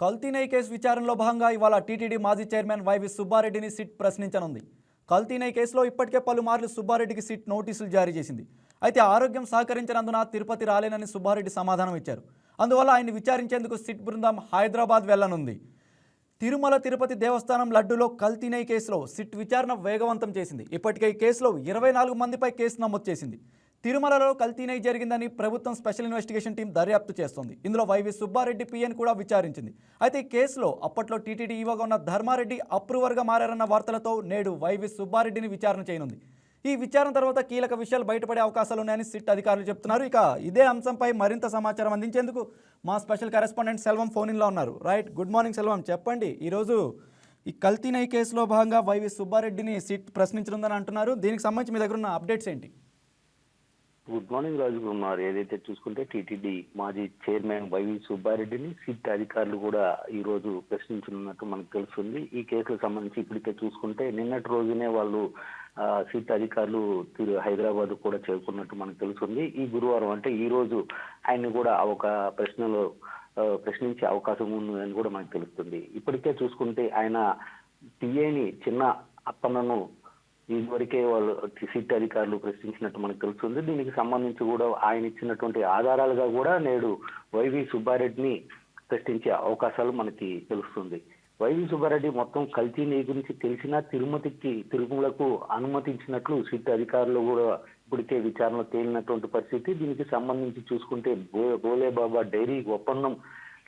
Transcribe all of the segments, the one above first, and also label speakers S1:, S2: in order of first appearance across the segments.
S1: కల్తీ కేసు విచారణలో భాగంగా ఇవాళ టీటీడీ మాజీ చైర్మన్ వైవి సుబ్బారెడ్డిని సిట్ ప్రశ్నించనుంది. కల్తీ కేసులో ఇప్పటికే పలుమార్లు సుబ్బారెడ్డికి సిట్ నోటీసులు జారీ చేసింది. అయితే ఆరోగ్యం సహకరించినందున తిరుపతి రాలేనని సుబ్బారెడ్డి సమాధానం ఇచ్చారు. అందువల్ల ఆయన్ని విచారించేందుకు సిట్ బృందం హైదరాబాద్ వెళ్ళనుంది. తిరుమల తిరుపతి దేవస్థానం లడ్డులో కల్తీ కేసులో సిట్ విచారణ వేగవంతం చేసింది. ఇప్పటికే ఈ కేసులో ఇరవై నాలుగు మందిపై కేసు నమోదు చేసింది. తిరుమలలో కల్తీ జరిగిందని ప్రభుత్వం స్పెషల్ ఇన్వెస్టిగేషన్ టీం దర్యాప్తు చేస్తోంది. ఇందులో వైవి సుబ్బారెడ్డి పిఎన్ కూడా విచారించింది. అయితే ఈ కేసులో అప్పట్లో టీటీడీ ఈవోగా ఉన్న ధర్మారెడ్డి అప్రూవర్గా మారారన్న వార్తలతో నేడు వైవి సుబ్బారెడ్డిని విచారణ చేయనుంది. ఈ విచారణ తర్వాత కీలక విషయాలు బయటపడే అవకాశాలు ఉన్నాయని సిట్ అధికారులు చెప్తున్నారు. ఇక ఇదే అంశంపై మరింత సమాచారం అందించేందుకు మా స్పెషల్ కరెస్పాండెంట్ సెల్వం ఫోన్ ఇన్లో ఉన్నారు. Right good morning Selvam. చెప్పండి ఈరోజు ఈ కల్తీ కేసులో భాగంగా వైవి సుబ్బారెడ్డిని సిట్ ప్రశ్నించనుందని అంటున్నారు. దీనికి సంబంధించి మీ దగ్గర ఉన్న అప్డేట్స్ ఏంటి?
S2: గుడ్ మార్నింగ్ రాజు ఏదైతే చూసుకుంటే టీటీడీ మాజీ చైర్మన్ వైవి సుబ్బారెడ్డిని సిట్ అధికారులు కూడా ఈ రోజు ప్రశ్నించనున్నట్టు మనకు తెలుస్తుంది. ఈ కేసుకు సంబంధించి ఇప్పటికే చూసుకుంటే నిన్నటి రోజునే వాళ్ళు సిట్ అధికారులు తిరు- హైదరాబాద్ కూడా చేరుకున్నట్టు మనకు తెలుస్తుంది. ఈ గురువారం అంటే ఈ రోజు ఆయన్ని కూడా ఒక ప్రశ్నలో ప్రశ్నించే అవకాశం ఉందని కూడా మనకు తెలుస్తుంది. ఇప్పటికే చూసుకుంటే ఆయన పిఏని చిన్న అప్పన్నను ఇదివరకే వాళ్ళు సిట్ అధికారులు ప్రశ్నించినట్టు మనకు తెలుస్తుంది. దీనికి సంబంధించి కూడా ఆయన ఇచ్చినటువంటి ఆధారాలుగా కూడా నేడు వైవి సుబ్బారెడ్డిని ప్రశ్నించే అవకాశాలు మనకి తెలుస్తుంది. వైవి సుబ్బారెడ్డి మొత్తం కల్తీ నీ గురించి తెలిసినా తిరుమతికి తిరుమలకు అనుమతించినట్లు సిట్ అధికారులు కూడా ఇప్పటికే విచారణ తేలినటువంటి పరిస్థితి. దీనికి సంబంధించి చూసుకుంటే బో బోలే బాబా డైరీ ఒప్పందం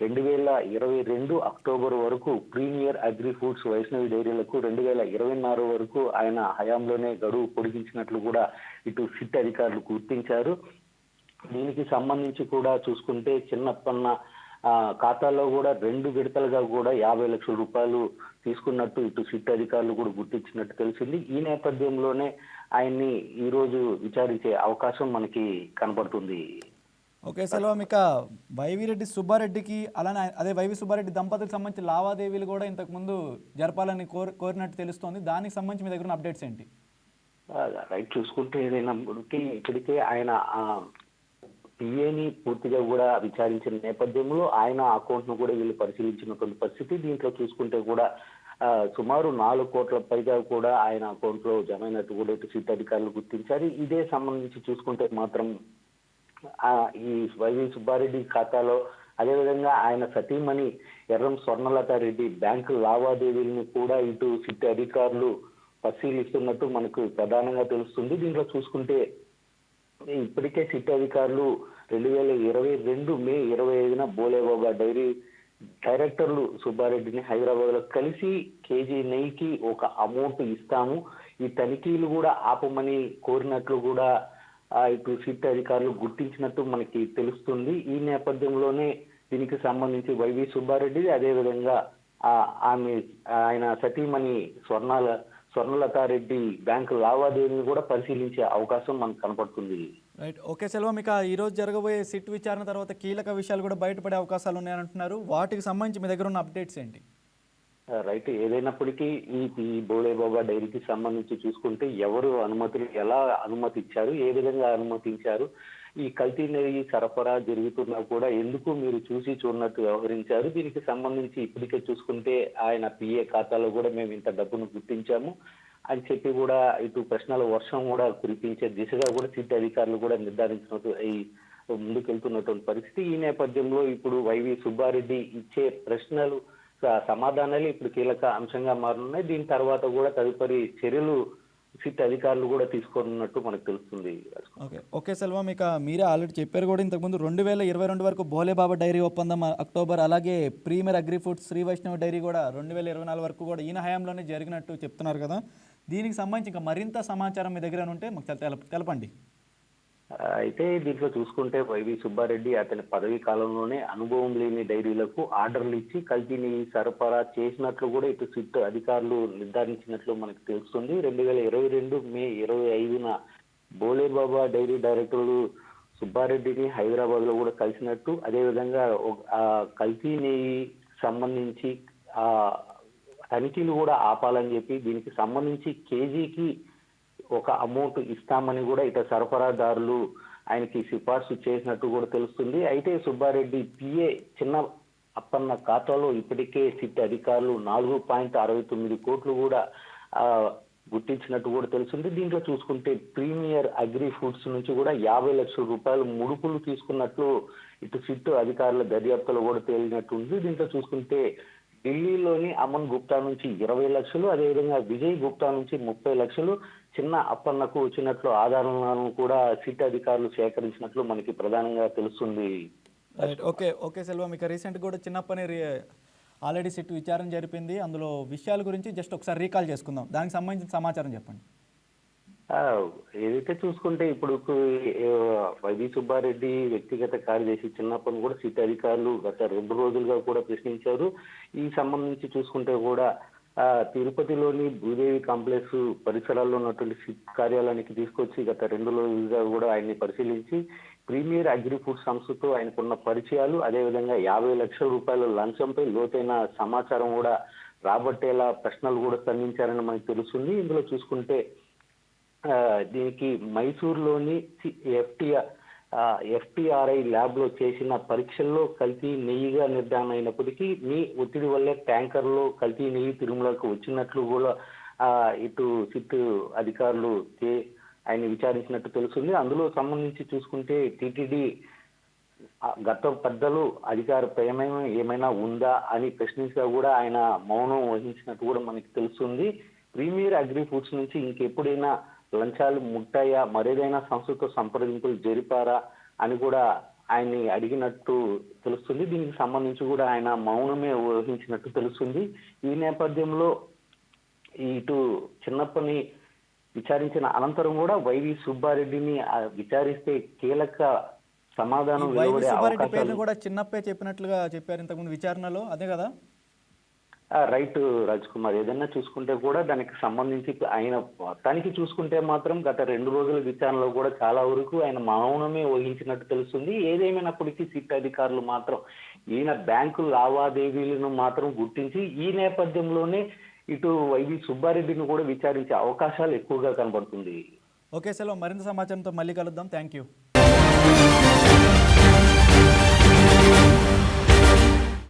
S2: రెండు వేల ఇరవై రెండు అక్టోబర్ వరకు ప్రీమియర్ అగ్రి ఫుడ్స్ వైష్ణవి డైరీలకు రెండు వేల ఇరవై నాలుగు వరకు ఆయన హయాంలోనే గడువు పొడిగించినట్లు కూడా ఇటు సిట్ అధికారులు గుర్తించారు. దీనికి సంబంధించి కూడా చూసుకుంటే చిన్నప్పన్న ఖాతాలో కూడా రెండు విడతలుగా కూడా యాభై లక్షల రూపాయలు తీసుకున్నట్టు ఇటు సిట్ అధికారులు కూడా గుర్తించినట్టు తెలిసింది. ఈ నేపథ్యంలోనే ఆయన్ని ఈరోజు విచారించే అవకాశం మనకి కనబడుతుంది
S1: ఓకే సెల్వం ఇక వైవిరెడ్డి సుబ్బారెడ్డికి అలానే అదే వైవి సుబ్బారెడ్డి దంపతులకు సంబంధించి లావాదేవీలు కూడా ఇంతకుముందు జరపాలని కోరి కోరినట్టు తెలుస్తోంది. దానికి సంబంధించి మీ దగ్గర అప్డేట్స్ ఏంటి?
S2: రైట్ చూసుకుంటే ఏదైనా ఇప్పటికే ఆయన పిఏని పూర్తిగా కూడా విచారించిన నేపథ్యంలో ఆయన అకౌంట్ను కూడా వీళ్ళు పరిశీలించినటువంటి పరిస్థితి. దీంట్లో చూసుకుంటే కూడా సుమారు నాలుగు కోట్ల పైగా కూడా ఆయన అకౌంట్లో కూడా ఇటు సిట్ అధికారులు గుర్తించారు. ఇదే సంబంధించి చూసుకుంటే మాత్రం ఈ వైవి సుబ్బారెడ్డి ఖాతాలో అదేవిధంగా ఆయన సతీమణి ఎర్రం స్వర్ణలత రెడ్డి బ్యాంకు లావాదేవీలను కూడా ఇటు సిట్ అధికారులు పరిశీలిస్తున్నట్టు మనకు ప్రధానంగా తెలుస్తుంది. దీంట్లో చూసుకుంటే ఇప్పటికే సిట్ అధికారులు రెండు వేల ఇరవై రెండు మే ఇరవై ఐదున బోలేబాబా డైరీ డైరెక్టర్లు సుబ్బారెడ్డిని హైదరాబాద్లో కలిసి కేజీ నెయ్యికి ఒక అమౌంట్ ఇస్తాము. ఈ తనిఖీలు కూడా ఆపమని కోరినట్లు కూడా ఇటు సిట్ అధికారులు గుర్తించినట్టు మనకి తెలుస్తుంది. ఈ నేపథ్యంలోనే దీనికి సంబంధించి వైవి సుబ్బారెడ్డి అదేవిధంగా ఆమె ఆయన సతీమణి స్వర్ణాల స్వర్ణలతారెడ్డి బ్యాంకు లావాదేవీని కూడా పరిశీలించే అవకాశం మనకు కనపడుతుంది.
S1: రైట్. ఓకే సెల్వం ఇక ఈరోజు జరగబోయే సిట్ విచారణ తర్వాత కీలక విషయాలు కూడా బయటపడే అవకాశాలు ఉన్నాయని అంటున్నారు. వాటికి సంబంధించి మీ దగ్గర ఉన్న అప్డేట్స్ ఏంటి?
S2: రైట్ ఏదైనప్పటికీ ఈ ఈ బోలే బాబా డైరీకి సంబంధించి చూసుకుంటే ఎవరు అనుమతులు ఎలా అనుమతి ఇచ్చారు ఏ విధంగా అనుమతించారు ఈ కల్తీ నెయ్యి సరఫరా జరుగుతున్నా కూడా ఎందుకు మీరు చూసి చూడనట్టు వ్యవహరించారు? దీనికి సంబంధించి ఇప్పటికే చూసుకుంటే ఆయన పిఏ ఖాతాలో కూడా మేము ఇంత డబ్బును గుర్తించాము అని చెప్పి కూడా ఇటు ప్రశ్నల వర్షం కూడా కురిపించే దిశగా కూడా సిట్ అధికారులు కూడా నిర్ధారించినట్టు ఈ ముందుకెళ్తున్నటువంటి పరిస్థితి. ఈ నేపథ్యంలో ఇప్పుడు వైవి సుబ్బారెడ్డి ఇచ్చే ప్రశ్నలు సమాధానాలు ఇప్పుడు కీలక అంశంగా మారనున్నాయి దీని తర్వాత కూడా తదుపరి చర్యలు సిట్ అధికారులు కూడా తీసుకున్నట్టు మనకు తెలుస్తుంది.
S1: ఓకే. ఓకే సెల్వం ఇక మీరే ఆల్రెడీ చెప్పారు కూడా ఇంతకుముందు రెండు వేల ఇరవై రెండు వరకు భోలేబాబా డైరీ ఒప్పందం అక్టోబర్ అలాగే premier agri food Sri Vaishnava dairy కూడా రెండు వేల ఇరవై నాలుగు వరకు కూడా ఈయన హయాంలోనే జరిగినట్టు చెప్తున్నారు కదా. దీనికి సంబంధించి ఇంకా మరింత సమాచారం మీ దగ్గర ఉంటే మాకు తెలపండి.
S2: అయితే దీంట్లో చూసుకుంటే వైవి సుబ్బారెడ్డి అతని పదవి కాలంలోనే అనుభవం లేని డైరీలకు ఆర్డర్లు ఇచ్చి కల్తీని సరఫరా చేసినట్లు కూడా ఇటు సిట్ అధికారులు నిర్ధారించినట్లు మనకు తెలుస్తుంది. రెండు వేల ఇరవై రెండు మే ఇరవై ఐదున బోలేబాబా డైరీ డైరెక్టర్లు సుబ్బారెడ్డిని హైదరాబాద్లో కూడా కలిసినట్టు అదేవిధంగా ఒక- కల్తీ నెయ్యి సంబంధించి ఆ తనిఖీలు కూడా ఆపాలని చెప్పి దీనికి సంబంధించి కేజీకి ఒక అమౌంట్ ఇస్తామని కూడా ఇట సరఫరాదారులు ఆయనకి సిఫార్సు చేసినట్టు కూడా తెలుస్తుంది. అయితే సుబ్బారెడ్డి పిఏ చిన్న అప్పన్న ఖాతాలో ఇప్పటికే సిట్ అధికారులు నాలుగు పాయింట్ అరవై తొమ్మిది కోట్లు కూడా గుర్తించినట్టు కూడా తెలుస్తుంది. దీంట్లో చూసుకుంటే ప్రీమియర్ అగ్రి ఫుడ్స్ నుంచి కూడా యాభై లక్షల రూపాయలు ముడుపులు తీసుకున్నట్లు ఇటు సిట్ అధికారుల దర్యాప్తులో కూడా తేలినట్టు ఉంది. దీంట్లో చూసుకుంటే ఢిల్లీలోని అమన్ గుప్తా నుంచి ఇరవై లక్షలు అదేవిధంగా విజయ్ గుప్తా నుంచి ముప్పై లక్షలు చిన్న అప్పన్నకు వచ్చినట్లు ఆధారాలను కూడా సిట్ అధికారులు సేకరించినట్లు మనకి ప్రధానంగా తెలుస్తుంది.
S1: ఓకే ఓకే సెల్వం ఇక రీసెంట్ కూడా చిన్నప్పని ఆల్రెడీ సిట్ విచారణ జరిపింది. అందులో విషయాల గురించి జస్ట్ ఒకసారి రీకాల్ చేసుకుందాం. దానికి సంబంధించిన సమాచారం చెప్పండి.
S2: ఏదైతే చూసుకుంటే ఇప్పుడు వైవి సుబ్బారెడ్డి వ్యక్తిగత కార్యదర్శి చిన్నప్పని కూడా సిట్ అధికారులు గత రెండు రోజులుగా కూడా ప్రశ్నించారు. ఈ సంబంధించి చూసుకుంటే కూడా తిరుపతిలోని భూదేవి కాంప్లెక్స్ పరిసరాల్లో ఉన్నటువంటి సిట్ కార్యాలయానికి తీసుకొచ్చి గత రెండు రోజులుగా కూడా ఆయన్ని పరిశీలించి ప్రీమియర్ అగ్రి ఫుడ్ సంస్థతో ఆయనకున్న పరిచయాలు అదేవిధంగా యాభై లక్షల రూపాయల లంచంపై లోతైన సమాచారం కూడా రాబట్టేలా ప్రశ్నలు కూడా సంధించారని మనకు తెలుస్తుంది. ఇందులో చూసుకుంటే దీనికి మైసూర్లోని ఎఫ్టీఆర్ ఎఫ్టీఆర్ఐ ల్యాబ్లో చేసిన పరీక్షల్లో కల్తీ నెయ్యిగా నిర్ధారణ అయినప్పటికీ మీ ఒత్తిడి వల్లే ట్యాంకర్లో కల్తీ నెయ్యి తిరుమలకు వచ్చినట్లు కూడా ఇటు సిట్ అధికారులు ఆయన విచారించినట్టు తెలుస్తుంది. అందులో సంబంధించి చూసుకుంటే టీటీడీ గత పెద్దలు అధికార ప్రమేయం ఏమైనా ఉందా అని ప్రశ్నించగా కూడా ఆయన మౌనం వహించినట్టు కూడా మనకి తెలుస్తుంది. ప్రీమియర్ అగ్రి ఫుడ్స్ నుంచి ఇంకెప్పుడైనా లంచాలు ముట్టాయా? మరేదైనా సంస్థతో సంప్రదింపులు జరిపారా? అని కూడా ఆయన్ని అడిగినట్టు తెలుస్తుంది. దీనికి సంబంధించి కూడా ఆయన మౌనమే వహించినట్టు తెలుస్తుంది. ఈ నేపథ్యంలో ఇటు చిన్నప్పని విచారించిన అనంతరం కూడా వైవి సుబ్బారెడ్డిని విచారిస్తే కీలక సమాధానం
S1: కూడా చిన్నప్పే చెప్పినట్లుగా చెప్పారు ఇంతకుముందు విచారణలో. అదే కదా?
S2: రైట్ రాజ్ కుమార్ ఏదైనా చూసుకుంటే కూడా దానికి సంబంధించి ఆయన మొత్తానికి చూసుకుంటే మాత్రం గత రెండు రోజుల విచారణలో కూడా చాలా వరకు ఆయన మౌనమే వహించినట్టు తెలుస్తుంది. ఏదేమైనప్పటికీ సిట్ అధికారులు మాత్రం ఈయన బ్యాంకు లావాదేవీలను మాత్రం గుర్తించి ఈ నేపథ్యంలోనే ఇటు వైవి సుబ్బారెడ్డిని కూడా విచారించే అవకాశాలు ఎక్కువగా కనబడుతుంది.
S1: ఓకే సెలవు. మరింత సమాచారంతో మళ్ళీ కలుద్దాం. Thank you.